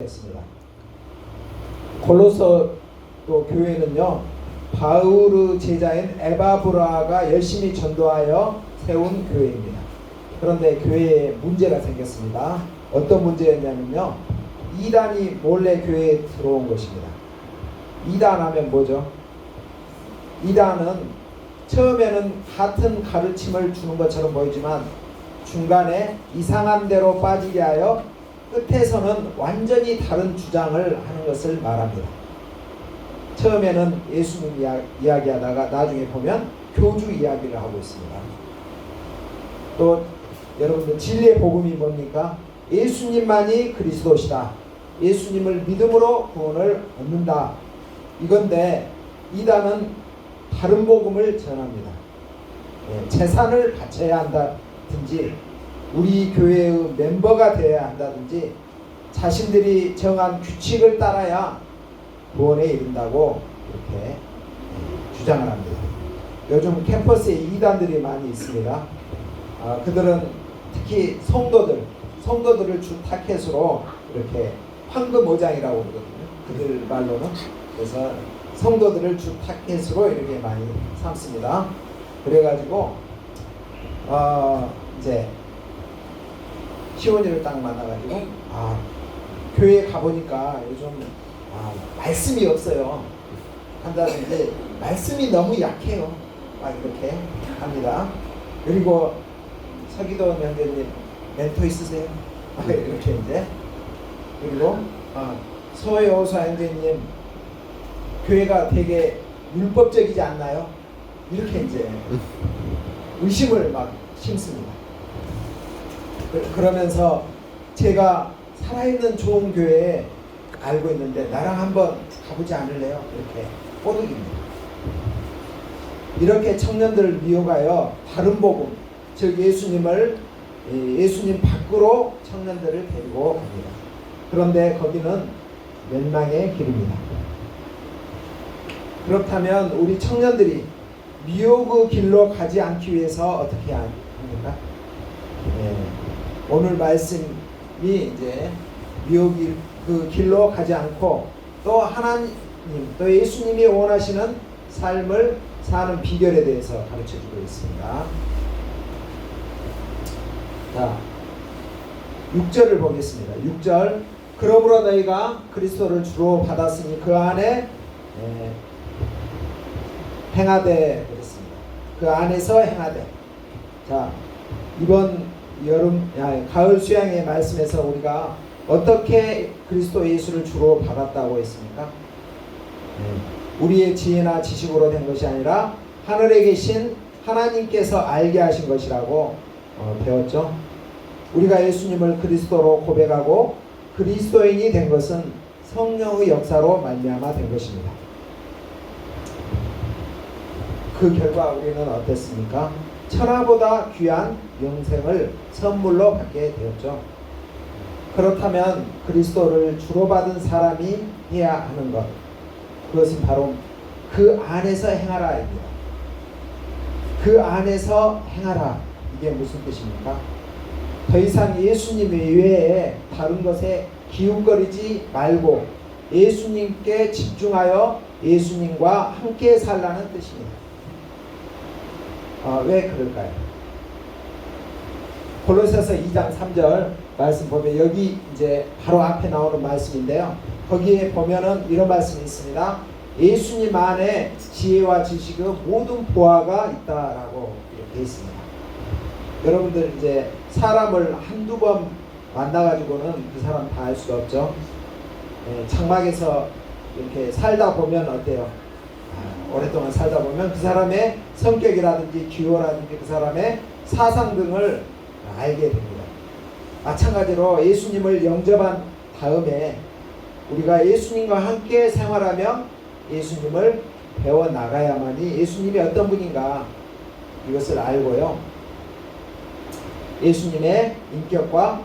했습니다. 골로서 또 교회는요 바우르 제자인 에바브라가 열심히 전도하여 세운 교회입니다. 그런데 교회에 문제가 생겼습니다. 어떤 문제였냐면요 이단이 몰래 교회에 들어온 것입니다. 이단 하면 뭐죠? 이단은 처음에는 같은 가르침을 주는 것처럼 보이지만 중간에 이상한 대로 빠지게 하여 끝에서는 완전히 다른 주장을 하는 것을 말합니다. 처음에는 예수님 이야, 이야기하다가 나중에 보면 교주 이야기를 하고 있습니다. 또 여러분들 진리의 복음이 뭡니까? 예수님만이 그리스도시다. 예수님을 믿음으로 구원을 얻는다. 이건데 이단은 다른 복음을 전합니다. 예, 재산을 바쳐야 한다든지 우리 교회의 멤버가 되어야 한다든지 자신들이 정한 규칙을 따라야 구원에 이른다고 이렇게 주장을 합니다. 요즘 캠퍼스에 이단들이 많이 있습니다. 아, 그들은 특히 성도들, 성도들을 주 타켓으로 이렇게 황금 오장이라고 그러거든요. 그들 말로는 그래서 성도들을 주 타켓으로 이렇게 많이 삼습니다. 그래가지고 어, 이제 시원이를 딱 만나가지고 아 교회 가보니까 요즘 아, 말씀이 없어요 한다는데 말씀이 너무 약해요 막 이렇게 합니다 그리고 서기도 명대님 멘토 있으세요? 막 이렇게 이제 그리고 아, 서여호사 형제님 교회가 되게 율법적이지 않나요? 이렇게 이제 의심을 막 심습니다. 그- 그러면서 제가 살아있는 좋은 교회에 알고 있는데 나랑 한번 가보지 않을래요? 이렇게 꼬드깁니다. 이렇게 청년들을 미혹하여 다른 복음, 즉 예수님을 예, 예수님 밖으로 청년들을 데리고 갑니다. 그런데 거기는 멸망의 길입니다. 그렇다면 우리 청년들이 미혹의 길로 가지 않기 위해서 어떻게 합니까? 예, 오늘 말씀이 이제 미혹이 그 길로 가지 않고 또 하나님 또 예수님이 원하시는 삶을 사는 비결에 대해서 가르쳐 주고 있습니다. 자, 6절을 보겠습니다. 6절 그러므로 너희가 그리스도를 주로 받았으니 그 안에 예, 행하되 그랬습니다. 그 안에서 행하되. 자 이번 여름 야, 가을 수양의 말씀에서 우리가 어떻게 그리스도 예수를 주로 받았다고 했습니까? 네. 우리의 지혜나 지식으로 된 것이 아니라 하늘에 계신 하나님께서 알게 하신 것이라고 어, 배웠죠. 우리가 예수님을 그리스도로 고백하고 그리스도인이 된 것은 성령의 역사로 말미암아 된 것입니다. 그 결과 우리는 어땠습니까? 천하보다 귀한 영생을 선물로 받게 되었죠. 그렇다면 그리스도를 주로 받은 사람이 해야 하는 것 그것은 바로 그 안에서 행하라입니다. 그 안에서 행하라 이게 무슨 뜻입니까? 더 이상 예수님 외에 다른 것에 기웃거리지 말고 예수님께 집중하여 예수님과 함께 살라는 뜻입니다. 아, 왜 그럴까요? 골로새서 2장 3절 말씀 보면 여기 이제 바로 앞에 나오는 말씀인데요. 거기에 보면은 이런 말씀이 있습니다. 예수님 안에 지혜와 지식의 모든 보화가 있다라고 이렇게 있습니다. 여러분들 이제 사람을 한두 번 만나가지고는 그 사람 다 알 수가 없죠. 예, 장막에서 이렇게 살다 보면 어때요? 아, 오랫동안 살다 보면 그 사람의 성격이라든지 기호라든지 그 사람의 사상 등을 알게 됩니다. 마찬가지로 예수님을 영접한 다음에 우리가 예수님과 함께 생활하며 예수님을 배워 나가야만이 예수님이 어떤 분인가 이것을 알고요. 예수님의 인격과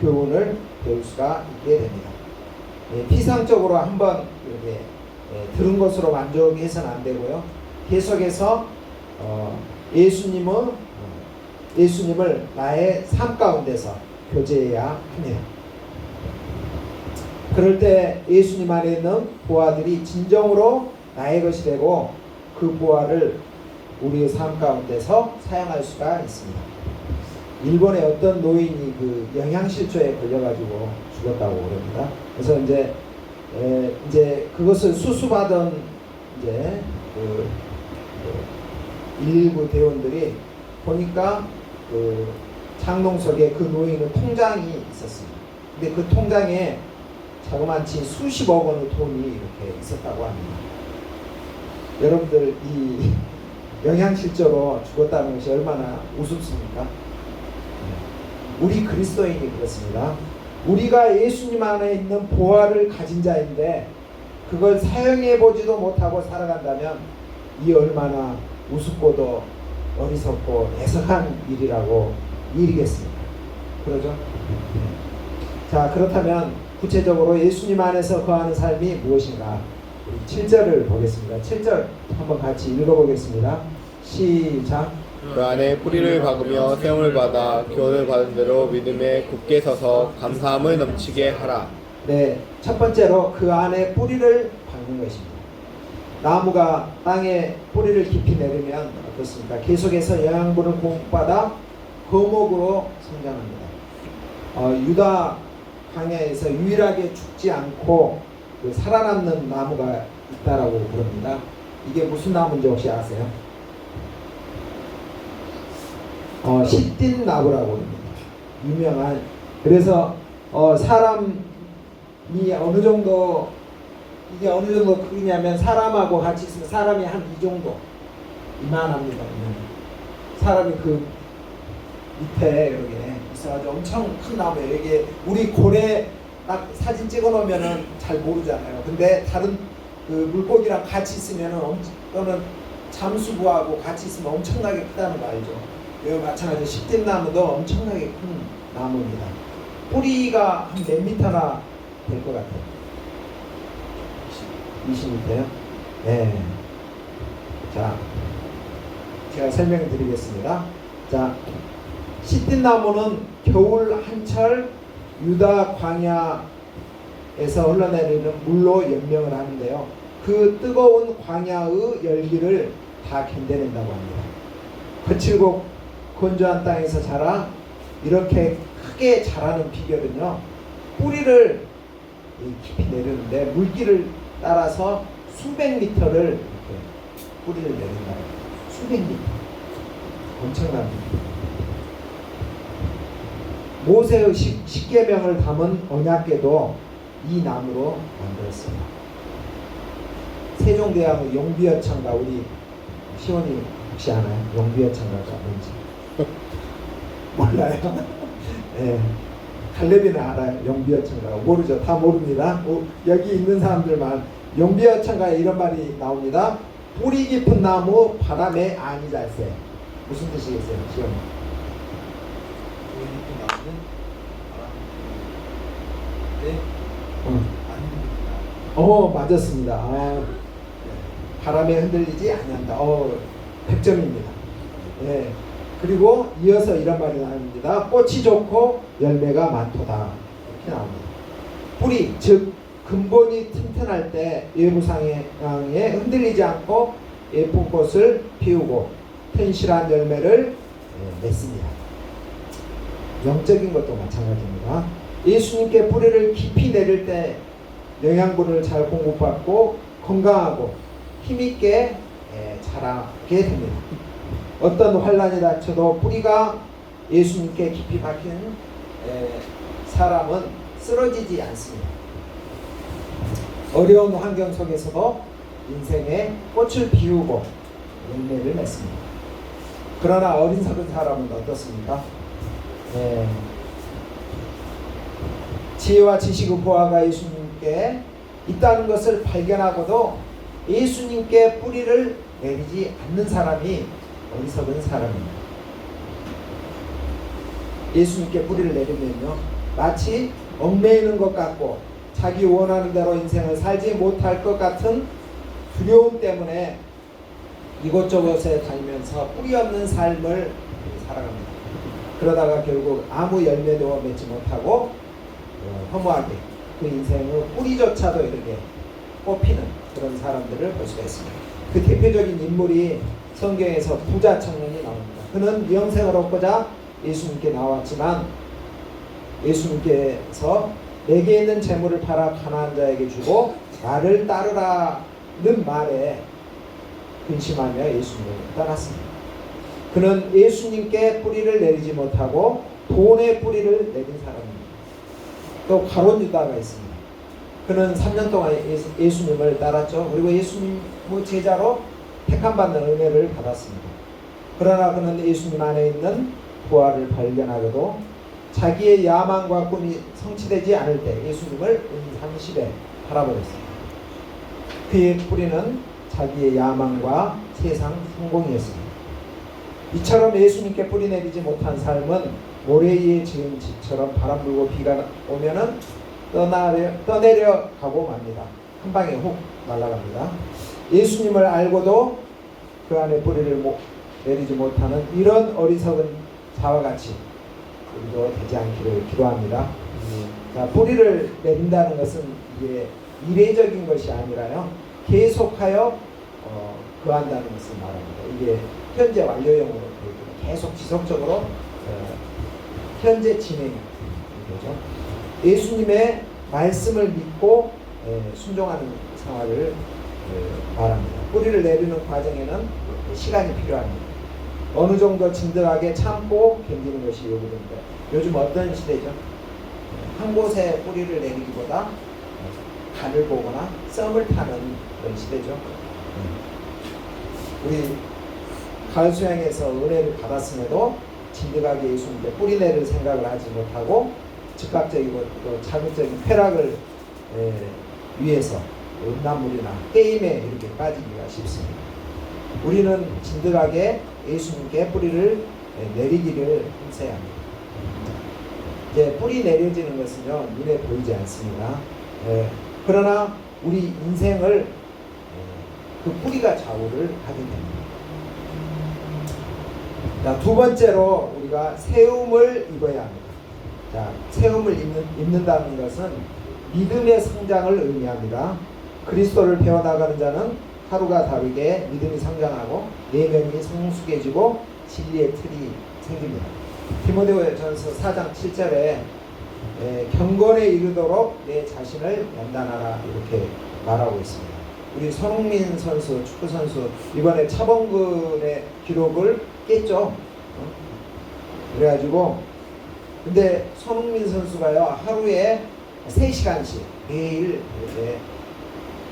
교훈을 배울 수가 있게 됩니다. 예, 피상적으로 한번 이렇게 예, 들은 것으로 만족해서는 안 되고요. 계속해서 어, 예수님은 어, 예수님을 나의 삶 가운데서 교제해야 합니다. 그럴 때 예수님 안에 있는 보화들이 진정으로 나의 것이 되고 그 보화를 우리의 삶 가운데서 사용할 수가 있습니다. 일본의 어떤 노인이 그 영양실조에 걸려가지고 죽었다고 그럽니다. 그래서 이제 에, 이제 그것을 수수받은 이제 그, 그 일부 대원들이 보니까 그 장롱석에 그 노인은 통장이 있었습니다. 근데 그 통장에 자그마치 수십억 원의 돈이 이렇게 있었다고 합니다. 여러분들 이 영양실조로 죽었다는 것이 얼마나 우습습니까? 우리 그리스도인이 그렇습니다. 우리가 예수님 안에 있는 보화를 가진 자인데 그걸 사용해 보지도 못하고 살아간다면 이 얼마나 우습고도 어리석고 애석한 일이라고 일이겠습니까? 그러죠? 자 그렇다면 구체적으로 예수님 안에서 거하는 삶이 무엇인가? 우리 7절을 보겠습니다. 7절 한번 같이 읽어보겠습니다. 시작. 그 안에 뿌리를 박으며 세움을 받아 교훈을 받은 대로 믿음에 굳게 서서 감사함을 넘치게 하라. 네, 첫 번째로 그 안에 뿌리를 박는 것입니다. 나무가 땅에 뿌리를 깊이 내리면 어떻습니까? 계속해서 영양분을 공급받아 거목으로 성장합니다. 어, 유다 광야에서 유일하게 죽지 않고 그 살아남는 나무가 있다라고 부릅니다. 이게 무슨 나무인지 혹시 아세요? 어, 시딘 나무라고 합니다. 유명한 그래서 어, 사람이 어느 정도 이게 어느 정도 크기냐면 사람하고 같이 있으면 사람이 한 이 정도 이만합니다. 이만. 사람이 그 밑에 이렇게 있어가지고 엄청 큰 나무예요. 이게 우리 고래 딱 사진 찍어 놓으면은 잘 모르잖아요. 근데 다른 그 물고기랑 같이 있으면은 엄, 또는 잠수부하고 같이 있으면 엄청나게 크다는 거 알죠? 이거 마찬가지로 십뒷나무도 엄청나게 큰 나무입니다. 뿌리가 한 몇 미터나 될 것 같아요. 20m요? 네. 자, 제가 설명드리겠습니다. 자, 시딘나무는 겨울 한철 유다 광야에서 흘러내리는 물로 연명을 하는데요. 그 뜨거운 광야의 열기를 다 견뎌낸다고 합니다. 거칠고 건조한 땅에서 자라 이렇게 크게 자라는 비결은요. 뿌리를 이 깊이 내리는데 물기를 따라서 수백 미터를 뿌리를 내린다. 수백 미터. 엄청납니다. 모세의 십- 십계명을 담은 언약궤도 이 나무로 만들었습니다. 세종대왕의 용비어 창가 우리 시원이 혹시 아나요? 용비어 창가가 뭔지 몰라요? 네. 갈래비는 알아요. 용비어창가 모르죠? 다 모릅니다. 오, 여기 있는 사람들만 용비어창가에 이런 말이 나옵니다. 뿌리 깊은 나무 바람에 안이 잘새 무슨 뜻이겠어요? 시원이 어. 어 맞았습니다. 아, 바람에 흔들리지 아니한다. 어 100점입니다. 예. 그리고 이어서 이런 말이 나옵니다. 꽃이 좋고 열매가 많도다. 이렇게 나옵니다. 뿌리 즉 근본이 튼튼할 때 외부상에 흔들리지 않고 예쁜 꽃을 피우고 튼실한 열매를 예, 맺습니다. 영적인 것도 마찬가지입니다. 예수님께 뿌리를 깊이 내릴 때 영양분을 잘 공급받고 건강하고 힘있게 예, 자라게 됩니다. 어떤 환란이 닥쳐도 뿌리가 예수님께 깊이 박힌 예, 사람은 쓰러지지 않습니다. 어려운 환경 속에서도 인생의 꽃을 피우고 열매를 맺습니다. 그러나 어리석은 사람은 어떻습니까? 예, 지혜와 지식의 보화가 예수님께 있다는 것을 발견하고도 예수님께 뿌리를 내리지 않는 사람이 어리석은 사람입니다. 예수님께 뿌리를 내리면요, 마치 얽매이는 것 같고 자기 원하는 대로 인생을 살지 못할 것 같은 두려움 때문에 이곳저곳에 다니면서 뿌리 없는 삶을 살아갑니다. 그러다가 결국 아무 열매도 맺지 못하고 어, 허무하게 그 인생의 뿌리조차도 이렇게 뽑히는 그런 사람들을 볼 수가 있습니다. 그 대표적인 인물이 성경에서 부자 청년이 나옵니다. 그는 영생을 얻고자 예수님께 나왔지만 예수님께서 내게 있는 재물을 팔아 가난한 자에게 주고 나를 따르라는 말에 근심하며 예수님을 떠났습니다. 그는 예수님께 뿌리를 내리지 못하고 돈의 뿌리를 내린 사람입니다. 또 가론 유다가 있습니다. 그는 3년 동안 예수, 예수님을 따랐죠. 그리고 예수님의 제자로 택함받는 은혜를 받았습니다. 그러나 그는 예수님 안에 있는 부활을 발견하고도 자기의 야망과 꿈이 성취되지 않을 때 예수님을 은삼십에 팔아버렸습니다. 그의 뿌리는 자기의 야망과 세상 성공이었습니다. 이처럼 예수님께 뿌리 내리지 못한 삶은 모래 위에 지은 집처럼 바람 불고 비가 오면은 떠나려, 떠내려 가고 맙니다. 한 방에 훅 날아갑니다. 예수님을 알고도 그 안에 뿌리를 못, 내리지 못하는 이런 어리석은 자와 같이 우리도 되지 않기를 기도합니다. 자, 뿌리를 내린다는 것은 이게 이례적인 것이 아니라요. 계속하여 어, 거한다는 것을 말합니다. 이게 현재 완료형으로 계속 지속적으로 어, 현재 진행이 되죠. 예수님의 말씀을 믿고 에, 순종하는 생활을 에, 말합니다. 뿌리를 내리는 과정에는 시간이 필요합니다. 어느 정도 진득하게 참고 견디는 것이 요구됩니다. 요즘 어떤 시대죠? 한 곳에 뿌리를 내리기보다 간을 보거나 썸을 타는 그런 시대죠. 우리 가을 수양에서 은혜를 받았음에도 진득하게 예수님께 뿌리 내릴 생각을 하지 못하고 즉각적이고 또 자극적인 쾌락을 에, 위해서 음란물이나 게임에 이렇게 빠지기가 쉽습니다. 우리는 진득하게 예수님께 뿌리를 에, 내리기를 힘써야 합니다. 이제 뿌리 내려지는 것은요 눈에 보이지 않습니다. 예, 그러나 우리 인생을 예, 그 뿌리가 좌우를 하게 됩니다. 자, 두 번째로 우리가 세움을 입어야 합니다. 자, 세움을 입는, 입는다는 것은 믿음의 성장을 의미합니다. 그리스도를 배워나가는 자는 하루가 다르게 믿음이 성장하고 내면이 성숙해지고 진리의 틀이 생깁니다. 디모데전서 4장 7절에 경건에 이르도록 내 자신을 연단하라 이렇게 말하고 있습니다. 우리 손흥민 선수 축구 선수 이번에 차범근의 기록을 깼죠. 어? 그래가지고 근데 손흥민 선수가요 하루에 3시간씩 매일 이렇게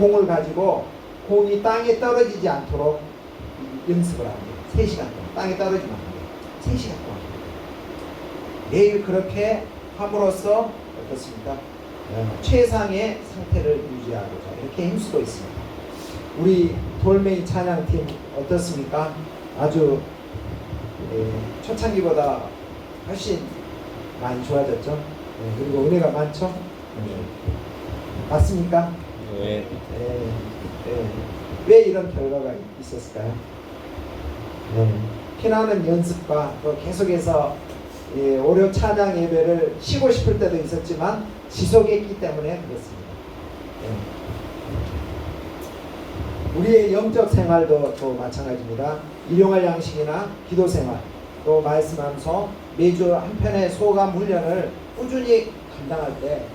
공을 가지고 공이 땅에 떨어지지 않도록 연습을 합니다. 3시간 동안 땅에 떨어지면 안 돼요. 3시간 동안 매일 그렇게 함으로써 어떻습니까? 어, 최상의 상태를 유지하고자 이렇게 힘쓰고 있습니다. 우리 돌멩이 찬양팀 어떻습니까? 아주 예, 초창기보다 훨씬 많이 좋아졌죠. 예, 그리고 은혜가 많죠. 예. 맞습니까? 네. 예, 예. 왜 이런 결과가 있었을까요? 네. 피나는 연습과 또 계속해서 예, 오려 찬양 예배를 쉬고 싶을 때도 있었지만 지속했기 때문에 그렇습니다. 예. 우리의 영적 생활도 또 마찬가지입니다. 일용할 양식이나 기도 생활, 또 말씀하면서 매주 한 편의 소감 훈련을 꾸준히 감당할 때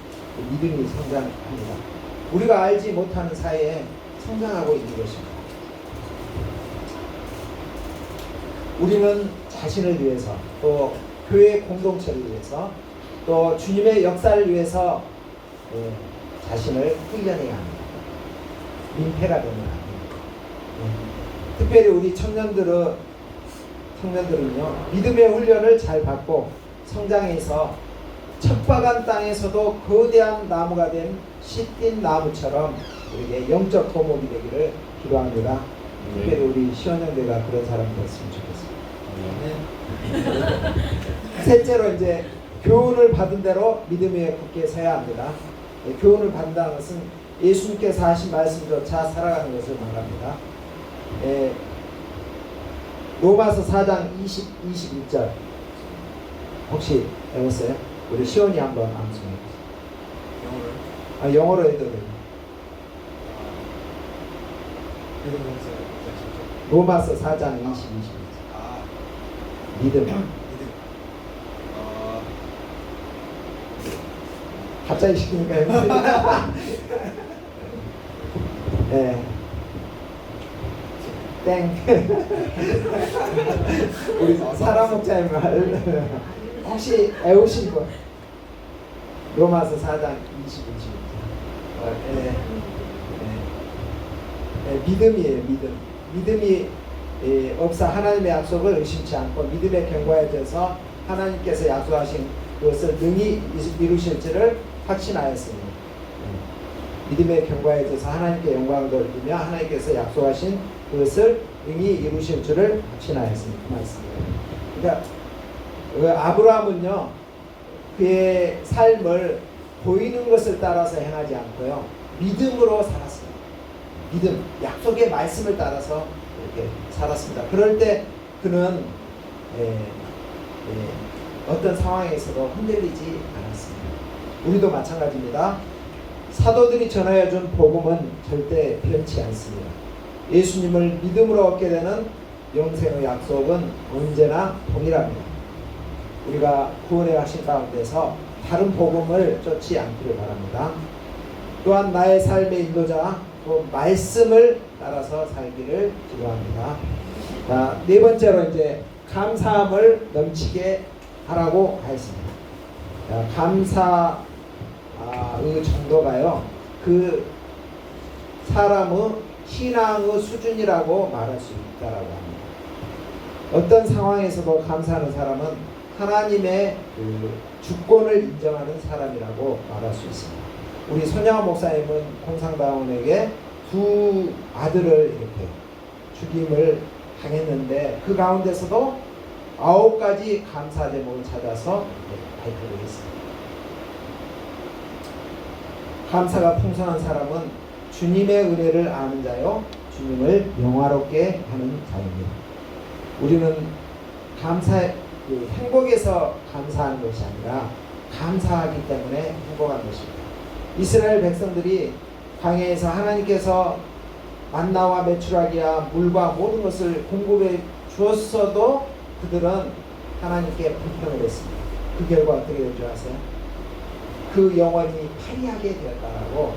믿음이 성장합니다. 우리가 알지 못하는 사이에 성장하고 있는 것입니다. 우리는 자신을 위해서 또 교회 공동체를 위해서 또 주님의 역사를 위해서 예, 자신을 훈련해야 합니다. 민폐가 되면 안 됩니다. 예. 특별히 우리 청년들은 청년들은요 믿음의 훈련을 잘 받고 성장해서 척박한 땅에서도 거대한 나무가 된 씨띤 나무처럼 우리에게 영적 도목이 되기를 기도합니다. 특별히 우리 시원형제가 그런 사람이 됐으면 좋겠습니다. 셋째로 이제 교훈을 받은 대로 믿음 위에 굳게 서야 합니다. 예, 교훈을 받는다는 것은 예수님께서 하신 말씀조차 살아가는 것을 말합니다. 예, 로마서 4장 20, 21절 혹시 배웠어요? 우리 시온이 한번 암송해 보세요. 아, 영어로. 진짜. 로마서 4장 20, 20. 아, 믿음. 믿음. 아, 갑자기 시키니까 힘들다. 네. 땡. 우리 사람 목자의 말. 혹시 애우신 분? 로마서 4장 20, 20. 어, 네. 네. 네, 믿음이에요, 믿음. 믿음이 예, 없어 하나님의 약속을 의심치 않고 믿음에 견고해져서 하나님께서 약속하신 그것을 능히 이루실 줄을 확신하였습니다. 예. 믿음에 견고해져서 하나님께 영광을 돌리며 하나님께서 약속하신 그것을 능히 이루실 줄을 확신하였습니다. 그. 그러니까 그 아브라함은요 그의 삶을 보이는 것을 따라서 행하지 않고요 믿음으로 살았어요. 믿음, 약속의 말씀을 따라서 이렇게 살았습니다. 그럴 때 그는 에, 에, 어떤 상황에서도 흔들리지 않았습니다. 우리도 마찬가지입니다. 사도들이 전하여준 복음은 절대 변치 않습니다. 예수님을 믿음으로 얻게 되는 영생의 약속은 언제나 동일합니다. 우리가 구원에 하신 가운데서 다른 복음을 쫓지 않기를 바랍니다. 또한 나의 삶의 인도자 그 말씀을 따라서 살기를 기도합니다. 자, 네 번째로 이제 감사함을 넘치게 하라고 하였습니다. 자, 감사의 정도가요. 그 사람의 신앙의 수준이라고 말할 수 있다라고 합니다. 어떤 상황에서도 감사하는 사람은 하나님의 그 주권을 인정하는 사람이라고 말할 수 있습니다. 우리 손양호 목사님은 공상다운에게 두 아들을 이렇게 죽임을 당했는데 그 가운데서도 아홉 가지 감사 제목을 찾아서 발표를 했습니다. 감사가 풍성한 사람은 주님의 은혜를 아는 자요, 주님을 영화롭게 하는 자입니다. 우리는 감사, 그 행복에서 감사하는 것이 아니라 감사하기 때문에 행복한 것입니다. 이스라엘 백성들이 광야에서 하나님께서 만나와 메추라기야 물과 모든 것을 공급해 주었어도 그들은 하나님께 불평을 했습니다. 그 결과 어떻게 된 줄 아세요? 그 영혼이 파리하게 되었다라고.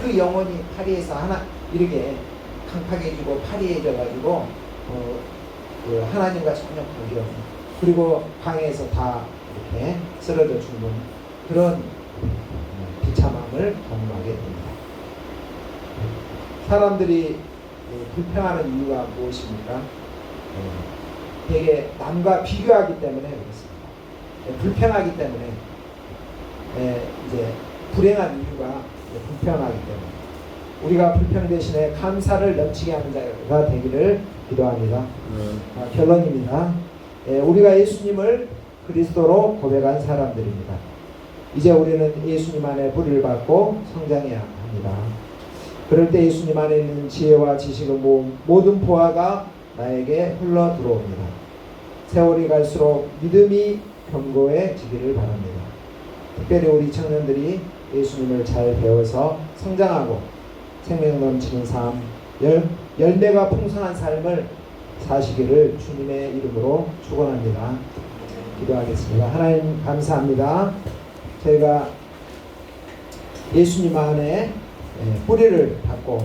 그 영혼이 파리에서 하나 이렇게 강팍해지고 파리해져 가지고 어, 그 하나님과 전혀 관계 없는 그리고 광야에서 다 이렇게 쓰러져 죽는 그런 비참함을 경험하게 됩니다. 사람들이 예, 불평하는 이유가 무엇입니까? 예, 되게 남과 비교하기 때문에 그렇습니다. 예, 불평하기 때문에 예, 이제 불행한 이유가 불평하기 때문에 우리가 불평 대신에 감사를 넘치게 하는 자가 되기를 기도합니다. 아, 결론입니다. 예, 우리가 예수님을 그리스도로 고백한 사람들입니다. 이제 우리는 예수님 안에 불을 받고 성장해야 합니다. 그럴 때 예수님 안에 있는 지혜와 지식의 모- 모든 보화가 나에게 흘러 들어옵니다. 세월이 갈수록 믿음이 견고해지기를 바랍니다. 특별히 우리 청년들이 예수님을 잘 배워서 성장하고 생명 넘치는 삶, 열, 열매가 풍성한 삶을 사시기를 주님의 이름으로 축원합니다. 기도하겠습니다. 하나님 감사합니다. 저희가 예수님 안에 예, 뿌리를 받고